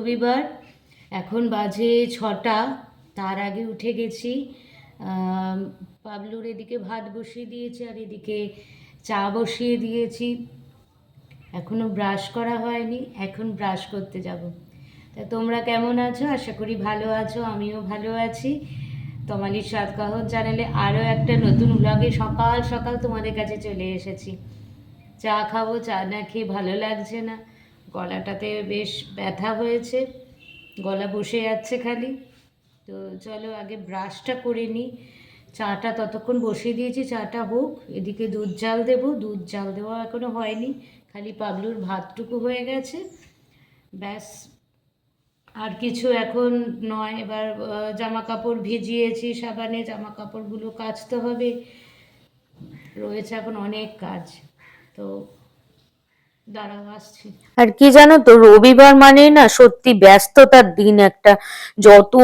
রবিবার। এখন বাজে ছটা, তার আগে উঠে গেছি। পাবলুর এদিকে ভাত বসিয়ে দিয়েছি আর এদিকে চা বসিয়ে দিয়েছি। এখনও ব্রাশ করা হয়নি, এখন ব্রাশ করতে যাব। তা তোমরা কেমন আছো? আশা করি ভালো আছো, আমিও ভালো আছি। তোমালির সাতকাহর চ্যানেলে আরও একটা নতুন ব্লগে সকাল সকাল তোমাদের কাছে চলে এসেছি। চা খাব, চা না খেয়ে ভালো লাগছে না। গলাটাতে বেশ ব্যথা হয়েছে, গলা বসে যাচ্ছে খালি। তো চলো আগে ব্রাশটা করে নিই। চাটা ততক্ষণ বসিয়ে দিয়েছি, চাটা হোক, এদিকে দুধ জাল দেবো। দুধ জাল দেওয়া এখনও হয়নি, খালি পাবলুর ভাতটুকু হয়ে গেছে। ব্যাস, আর কিছু এখন নয়। এবার জামা কাপড় ভিজিয়েছি সাবানে জামা কাপড়গুলো কাচতে হবে। রয়েছে এখন অনেক কাজ। তো আর কি জানো তো রবিবার মানে না সত্যি ব্যস্ততার দিন একটা। যত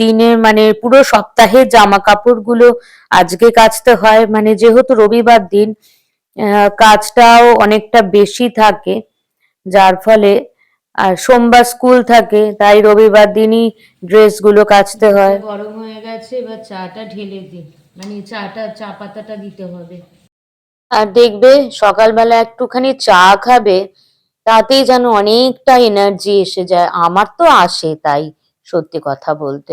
দিনের মানে পুরো সপ্তাহে জামা কাপড়গুলো আজকে কাচতে হয় মানে যেহেতু রবিবার দিন কাজটাও অনেকটা বেশি থাকে যার ফলে আর সোমবার স্কুল থাকে তাই রবিবার দিনই ড্রেসগুলো কাচতে হয়। গরম হয়ে গেছে এবার চাটা ঢেলে দিই। মানে চাটা চা পাতাটা দিতে হবে। আর দেখবে সকালবেলা একটুখানি চা খাবে, তাতেই যেন অনেকটা এনার্জি এসে যায়। আমার তো আসে তাই, সত্যি কথা বলতে।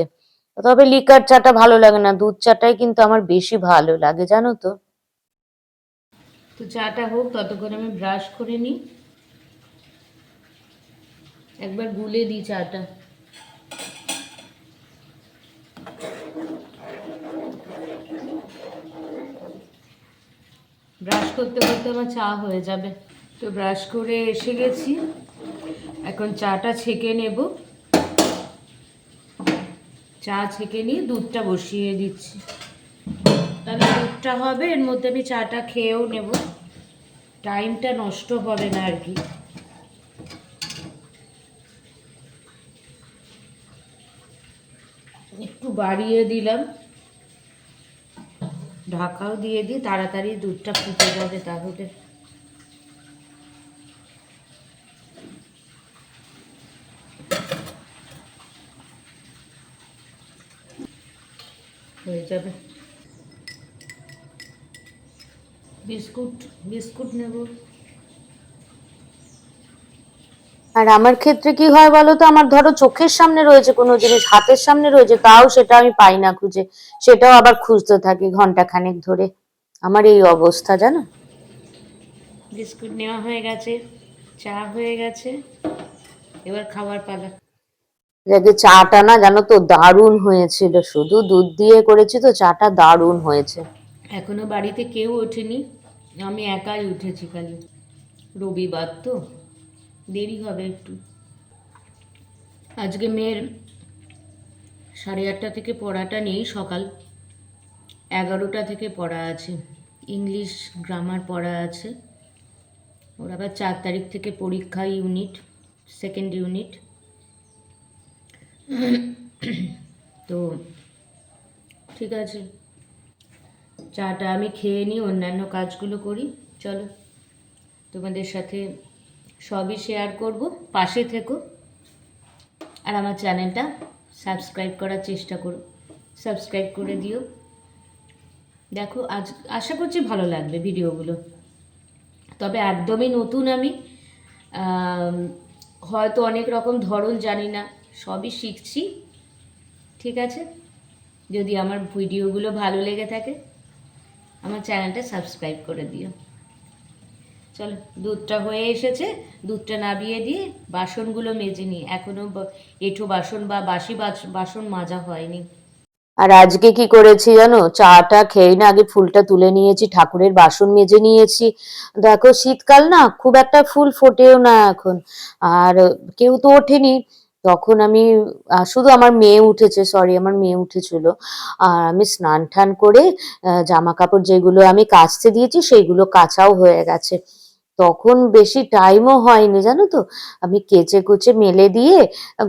তবে লিকার চাটা ভালো লাগে না, দুধ চাটাই কিন্তু আমার বেশি ভালো লাগে, জানো তো। তো চাটা হোক, ততক্ষণ আমি ব্রাশ করে নিই। একবার গুলে দিই চাটা। ব্রাশ করতে করতে আমার চা হয়ে যাবে। তো ব্রাশ করে এসে গেছি। এখন চাটা ছেঁকে নেব। চা ছেঁকে নিয়ে দুধটা বসিয়ে দিচ্ছি। তাহলে দুধটা হবে, এর মধ্যে আমি চাটা খেয়েও নেব। টাইমটা নষ্ট হবে না আর কি। একটু বাড়িয়ে দিলাম। ঢাকাও দিয়ে দিই তাড়াতাড়ি দুধটা ফুটে যাবে তাহলে হয়ে যাবে। বিস্কুট বিস্কুট নেব। আর আমার ক্ষেত্রে কি হয় বলো তো? আমার ধরো চোখের সামনে রয়েছে কোনো জিনিস হাতের সামনে রয়েছে তাও সেটা আমি পাই না খুঁজে। সেটাও আবার খুঁজতে থাকি ঘণ্টা খানেক ধরে। আমার এই অবস্থা জানো? বিস্কুট নেওয়া হয়ে গেছে চা হয়ে গেছে এবার খাবার পালা যাকে চাটা না জানো তো দারুণ হয়েছিল। শুধু দুধ দিয়ে করেছি তো চাটা দারুণ হয়েছে। এখনও বাড়িতে কেউ ওঠেনি আমি একাই উঠেছি খালি। রবিবার তো দেরি হবে একটু। আজকে মেয়ের সাড়ে আটটা থেকে পড়াটা নেই, সকাল এগারোটা থেকে পড়া আছে। ইংলিশ গ্রামার পড়া আছে। ওর আবার চার তারিখ থেকে পরীক্ষা ইউনিট, সেকেন্ড ইউনিট। তো ঠিক আছে। চাটা আমি খেয়ে নিই, অন্যান্য কাজগুলো করি। চলো তোমাদের সাথে সবই শেয়ার করব, পাশে থেকো। আর আমার চ্যানেলটা সাবস্ক্রাইব করার চেষ্টা করো। সাবস্ক্রাইব করে দিও। দেখো, আজ আশা করছি ভালো লাগবে ভিডিওগুলো। তবে একদমই নতুন আমি হয়তো অনেক রকম ধরন জানি না, সবই শিখছি। ঠিক আছে? যদি আমার ভিডিওগুলো ভালো লেগে থাকে, আমার চ্যানেলটা সাবস্ক্রাইব করে দিও। চলো, দুধটা হয়ে এসেছে, দুধটা নাবিয়ে দিয়ে বাসনগুলো মেজে নিই। এখনও এঁঠো বাসন বা বাসি বাসন মাজা হয়নি। আর আজকে কি করেছি জানো? চাটা খেয়ে না আগে ফুলটা তুলে নিয়েছি, ঠাকুরের বাসন মেজে নিয়েছি। দেখো, শীতকাল না খুব একটা ফুল ফোটেও না এখন। আর কেউ তো ওঠেনি। তখন আমি শুধু আমার মেয়ে উঠেছে সরি আমার মেয়ে উঠেছিল। আর আমি স্নান টান করে জামা কাপড় যেগুলো আমি কাচতে দিয়েছি, সেইগুলো কাচাও হয়ে গেছে। তখন বেশি টাইমও হয়নি, জানো তো? আমি কেচে কুচে মেলে দিয়ে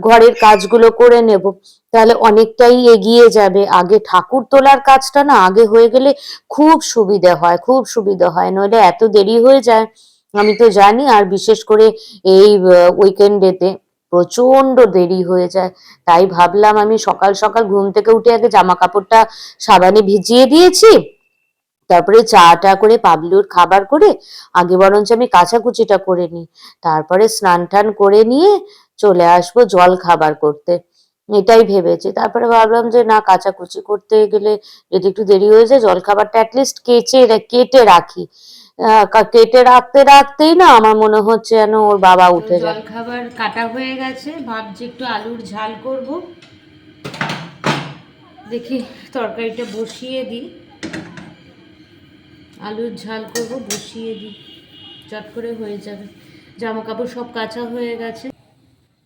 ঘরের কাজগুলো করে নেব। তাহলে অনেকটাই এগিয়ে যাবে। আগে ঠাকুর তোলার কাজটা না, আগে হয়ে গেলে খুব সুবিধা হয়, খুব সুবিধা হয়। নইলে এত দেরি হয়ে যায়, আমি তো জানি। আর বিশেষ করে এই উইকেন্ডেতে প্রচণ্ড দেরি হয়ে যায়। তাই ভাবলাম আমি সকাল সকাল ঘুম থেকে উঠে আগে জামা কাপড়টা সাবানে ভিজিয়ে দিয়েছি। তারপরে চাটা করে পাবলুর খাবার করে আগে বরঞ্চ আমি কাচাকুচিটা করে নিই। তারপরে স্নান টান করে নিয়ে চলে আসব জল খাবার করতে। এটাই ভেবেছি। তারপরে ভাবলাম যে না কাচাকুচি করতে গেলে যদি একটু দেরি হয়ে যায় জল খাবারটা অ্যাটলিস্ট কেচে কেটে রাখি। কেটে রাখতে রাখতেই না আমার মনে হচ্ছে যেন ওর বাবা উঠে জল খাবার কাটা হয়ে গেছে ভাবছি একটু আলুর ঝাল করব। দেখি তরকারিটা বসিয়ে দিই। আলুর ঝাল করব, বসিয়ে দিই চট করে হয়ে যাবে। জামা কাপড় সব কাঁচা হয়ে গেছে।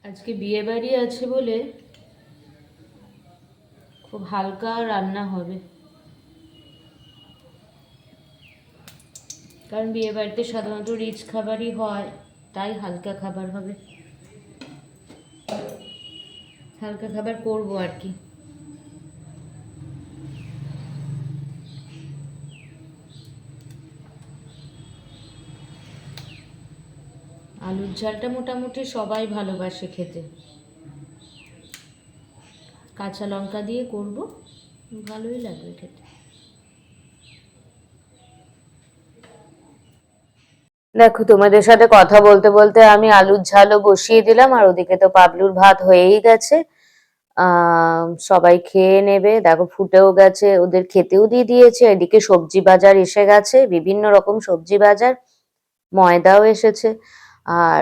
আজকে বিয়ে বাড়ি আছে বলে খুব হালকা রান্না হবে। কারণ বিয়ে বাড়িতে সাধারণত রিচ খাবারই হয়, তাই হালকা খাবার হবে। হালকা খাবার করব আর কি। আলুর ঝালটা মোটামুটি সবাই ভালোবাসে খেতে। কাঁচা লঙ্কা দিয়ে করব, ভালোই লাগবে খেতে। দেখো, তোমাদের সাথে কথা বলতে বলতে আমি আলুর ঝালও বসিয়ে দিলাম, আর ওদিকে তো পাবলুর ভাত হয়েই গেছে। সবাই খেয়ে নেবে। দেখো, ফুটেও গেছে, ওদের খেতেও দিয়ে দিয়েছে। এদিকে সবজি বাজার এসে গেছে, বিভিন্ন রকম সবজি বাজার, ময়দাও এসেছে। আর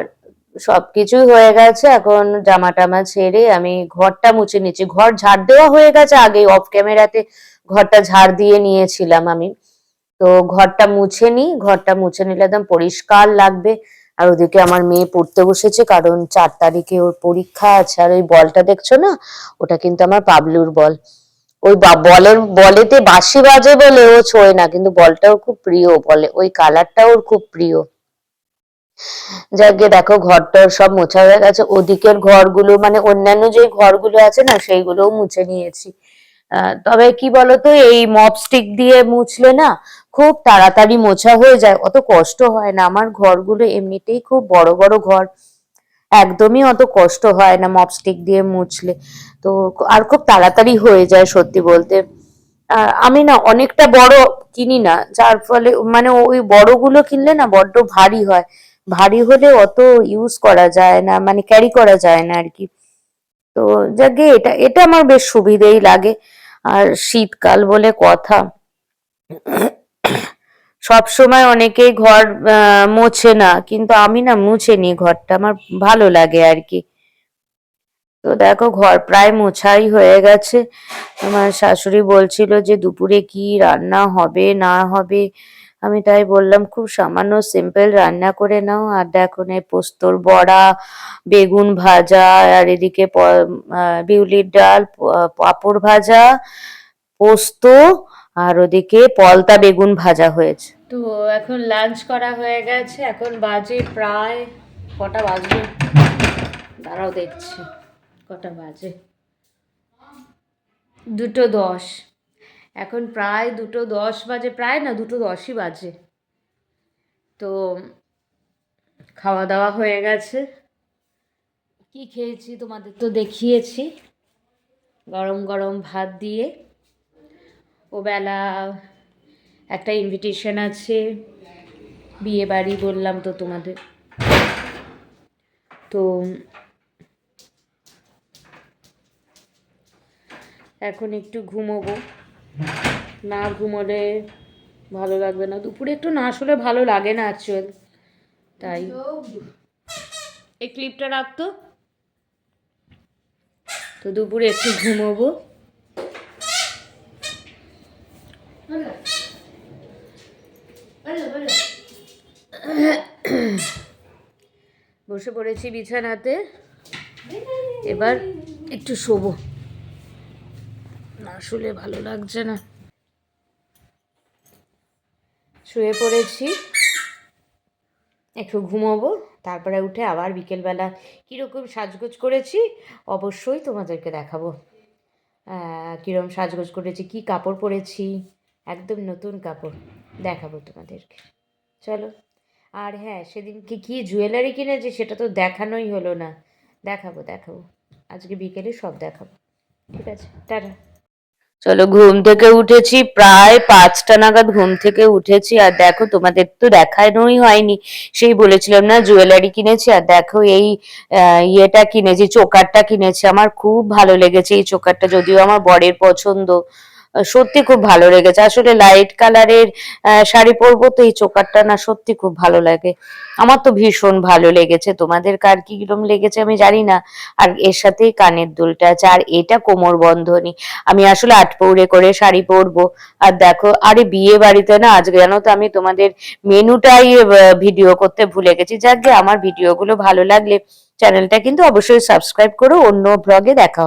সবকিছুই হয়ে গেছে। এখন জামা টামা ছেড়ে আমি ঘরটা মুছে নিচ্ছি ঘর ঝাড় দেওয়া হয়ে গেছে আগে অফ ক্যামেরাতে ঘরটা ঝাড় দিয়ে নিয়েছিলাম আমি। তো ঘরটা মুছে নিই। ঘরটা মুছে নিলে একদম পরিষ্কার লাগবে। আর ওদিকে আমার মেয়ে পড়তে বসেছে, কারণ চার তারিখে ওর পরীক্ষা আছে। আর ওই বলটা দেখছ না? ওটা কিন্তু আমার পাবলুর বল। ওই বলের, বলেতে বাঁশি বাজে বলে ও ছোঁয় না। কিন্তু বলটা ওর খুব প্রিয় বলে। ওই কালারটা ওর খুব প্রিয়। যাকে দেখো ঘরটার সব মোছা হয়ে গেছে। ওদিকের ঘরগুলো মানে অন্যান্য যে ঘরগুলো আছে না, সেইগুলোও মুছে নিয়েছি। তবে কি বলতো, এই মপ স্টিক দিয়ে মুছলে না খুব তাড়াতাড়ি মোছা হয়ে যায়। অত কষ্ট হয় না। আমার ঘরগুলো এমনিতেই খুব বড় বড় ঘর। একদমই অত কষ্ট হয় না মপ স্টিক দিয়ে মুছলে। তো আর খুব তাড়াতাড়ি হয়ে যায়, সত্যি বলতে। আমি না অনেকটা বড় কিনি না, যার ফলে মানে ওই বড়গুলো কিনলে না বড্ড ভারী হয়। ভারী হলে অত ইউজ করা যায় না মানে ক্যারি করা যায় না আর কি। তো যাকে এটা এটা আমার বেশ সুবিধেই লাগে। আর শীতকাল বলে কথা। সব সময় অনেকেই ঘর মোছে না, কিন্তু আমি না মুছে নি ঘরটা, আমার ভালো লাগে আর কি। তো দেখো, ঘর প্রায় মোছাই হয়ে গেছে। আমার শাশুড়ি বলছিল যে, দুপুরে কি রান্না হবে, না হবে? আমি তাই বললাম, খুব সামান্য সিম্পল রান্না করে নাও। আর দেখো এই পোস্তর বড়া, বেগুন ভাজা, আর এদিকে বিউলির ডাল পাঁপড় ভাজা, পোস্ত, আর ওদিকে পলতা বেগুন ভাজা হয়েছে। তো এখন লাঞ্চ করা হয়ে গেছে। এখন বাজে প্রায় কটা বাজবে? দাঁড়াও দেখছি। কটা বাজে? দুটো দশ। এখন প্রায় দুটো দশ বাজে, প্রায় না দুটো দশই বাজে। তো খাওয়া দাওয়া হয়ে গেছে। কি খেয়েছি তোমাদের তো দেখিয়েছি। গরম গরম ভাত দিয়ে। ও বেলা একটা ইনভিটেশন আছে। বিয়ে বাড়ি বললাম তো তোমাদের। তো এখন একটু ঘুমোবো। না ঘুমোলে ভালো লাগবে না। দুপুরে একটু না আসলে ভালো লাগে না অ্যাকচুয়াল তাই। এই ক্লিপটা রাখতো তো দুপুরে একটু ঘুমোবো। বসে পড়েছি বিছানাতে। এবার একটু শোবো। শুলে ভালো লাগছে না। শুয়ে পড়েছি। একটু ঘুমোবো, তারপরে উঠে আবার বিকেলবেলা কীরকম সাজগোজ করেছি, অবশ্যই তোমাদেরকে দেখাবো। কীরকম সাজগোজ করেছি, কি কাপড় পরেছি, একদম নতুন কাপড় দেখাবো তোমাদেরকে। চলো। আর হ্যাঁ সেদিনকে কি জুয়েলারি কিনেছি সেটা তো দেখানোই হলো না। দেখাবো দেখাবো। আজকে বিকেলে সব দেখাবো। ঠিক আছে, টাটা। চলো, ঘুম থেকে উঠেছি, প্রায় পাঁচটা নাগাদ ঘুম থেকে উঠেছি, আর দেখো তোমাদের তো দেখানোই হয়নি। সেই বলেছিলাম, না জুয়েলারি কিনেছি, আর দেখো এই ইয়েটা কিনেছি, চোকারটা কিনেছি, আমার খুব ভালো লেগেছে এই চোকারটা, যদিও আমার বরের পছন্দ। সত্যি খুব ভালো লেগেছে। আসলে লাইট কালারের শাড়ি পরবো তো এই চোকারটা না সত্যি খুব ভালো লাগে। আমার তো ভীষণ ভালো লেগেছে। তোমাদের কার কি কিরম লেগেছে আমি জানি না। আর এর সাথেই কানের দুলটা আছে। আর এটা কোমর বন্ধনী। আমি আসলে আট পৌড়ে করে শাড়ি পরবো। আর দেখো, আরে বিয়ে বাড়িতে না, আজকে জানো তো আমি তোমাদের মেনুটাই ভিডিও করতে ভুলে গেছি। যাক আমার ভিডিওগুলো ভালো লাগলে চ্যানেলটা কিন্তু অবশ্যই সাবস্ক্রাইব করো। অন্য ব্লগে দেখা